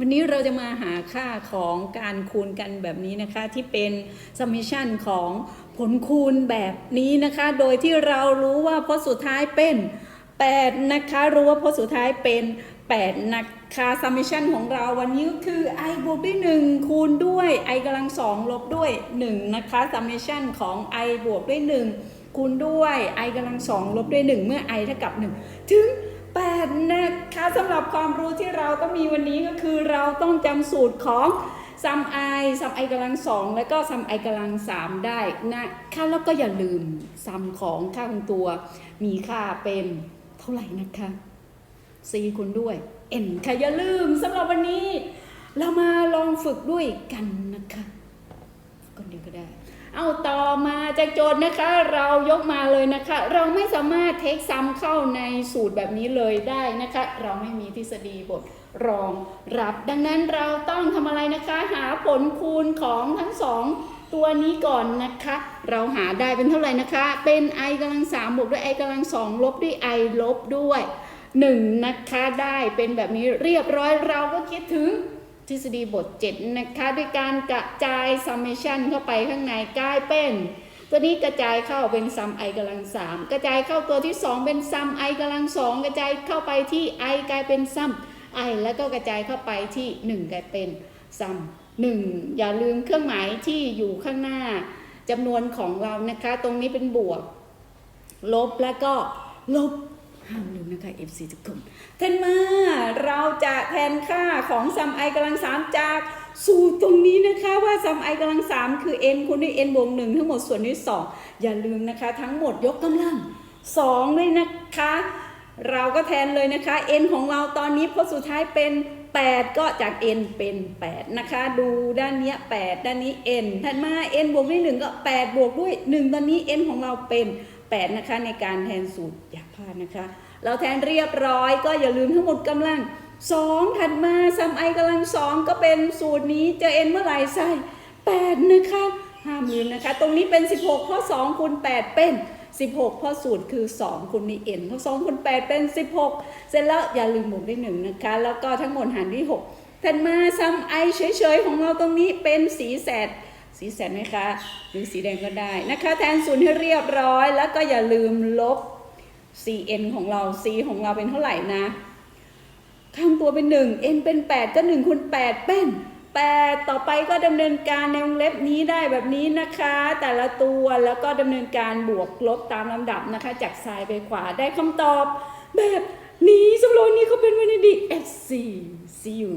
วันนี้เราจะมาหาค่าของการคูณกันแบบนี้นะคะ ที่เป็น summation ของผลคูณแบบนี้นะคะ โดยที่เรารู้ว่าพจน์สุดท้ายเป็น 8 นะคะ รู้ว่าพจน์สุดท้ายเป็น 8 นะคะ summation ของเราวันนี้คือ i บวกด้วย 1 คูณด้วย i กำลัง 2 ลบด้วย 1 นะคะ summation ของ i บวกด้วย 1 คูณด้วย i กำลัง 2 ลบด้วย 1 เมื่อ i เท่ากับ 1 ถึง 8 นะคะสำหรับความรู้ที่เราก็มีวันนี้ก็คือเราต้องจำสูตรของ sum i sum i กำลัง2แล้วก็ sum i กำลัง3ได้นะคะแล้วก็อย่าลืม sum ของค่าของตัวมีค่าเป็นเท่าไหร่นะคะ c คูณด้วย n ค่ะอย่าลืมสำหรับวันนี้ เรามาลองฝึกด้วยกันนะคะก่อนเดียวก็ได้ เอาต่อมา จากโจทย์นะคะเรายกมาเลยนะคะ เราไม่สามารถเทคซ้ำเข้าในสูตรแบบนี้เลยได้นะคะ เราไม่มีทฤษฎีบทรองรับ ดังนั้นเราต้องทำอะไรนะคะ หาผลคูณของทั้งสองตัวนี้ก่อนนะคะ เราหาได้เป็นเท่าไหร่นะคะ เป็น i กำลัง3บวกด้วย i กำลัง2ลบด้วย i ลบด้วย1นะคะได้เป็นแบบนี้เรียบร้อยเราก็คิดถึงทฤษฎีบท 7 นะคะ ด้วยการกระจาย summation เข้าไปข้างในกลายเป็น ตัวนี้กระจายเข้าเป็นซัมไอกำลังสามกระจายเข้าตัวที่ 2 เป็นซัมไอกำลังสองกระจายเข้าไปที่ไอกลายเป็นซัมไอแล้วก็กระจายเข้าไปที่ 1 กลายเป็นซัมหนึ่งอย่าลืมเครื่องหมายที่อยู่ข้างหน้าจำนวนของเรานะคะ ตรงนี้เป็นบวก ลบแล้วก็ลบ ห้ามลืมนะคะ FC ทุกคนแทนมาเราจะแทนค่าของซัมไอกำลัง3จากสูตรตรงนี้นะคะว่าซัมไอกำลัง3คือ n คูณด้วย n บวก1ทั้งหมดส่วนด้วย2อย่าลืมนะคะ ทั้งหมดยกกำลัง2เลยนะคะ เราก็แทนเลยนะคะ n ของเราตอนนี้พจน์สุดท้ายเป็น 8 ก็จาก n เป็น 8 นะคะ ดูด้านเนี้ย8ด้านนี้ n ถัดมา n บวกด้วย1ก็ 8 บวกด้วย 1 ตอนนี้ n ของเราเป็น 8 นะคะ ในการแทนสูตรอย่าพลาดนะคะ เราแทนเรียบร้อยก็อย่าลืมทั้งหมดกำลัง 2 ถัดมาซัมไอกำลัง 2 ก็เป็นสูตรนี้เจอ n เมื่อไหร่ใส่ 8 นะคะห้ามลืมนะคะ ตรงนี้เป็น 16เพราะ2คูณ8 เป็น 16เพราะสูตรคือ 2คูณนี่ n เพราะ2คูณ8 เป็น 16 เสร็จแล้วอย่าลืมบวกด้วย1นะคะ แล้วก็ทั้งหมดหารด้วย6ถัดมาซัมไอเฉยๆของเราตรงนี้เป็นสีแสด สีแสดไหมคะ หรือสีแดงก็ได้นะคะ แทนศูนย์ให้เรียบร้อย แล้วก็อย่าลืมลบ cn ของเรา c ของเราเป็นเท่าไหร่นะ ข้างตัวเป็น 1 n เป็น 8 ก็1คูณ8เป็น 8 ต่อไปก็ดำเนินการในวงเล็บนี้ได้แบบนี้นะคะ แต่ละตัวแล้วก็ดำเนินการบวกลบตามลำดับนะคะ จากซ้ายไปขวาได้คำตอบแบบนี้สำหรับวันนี้เขาเป็นวันดี SC see you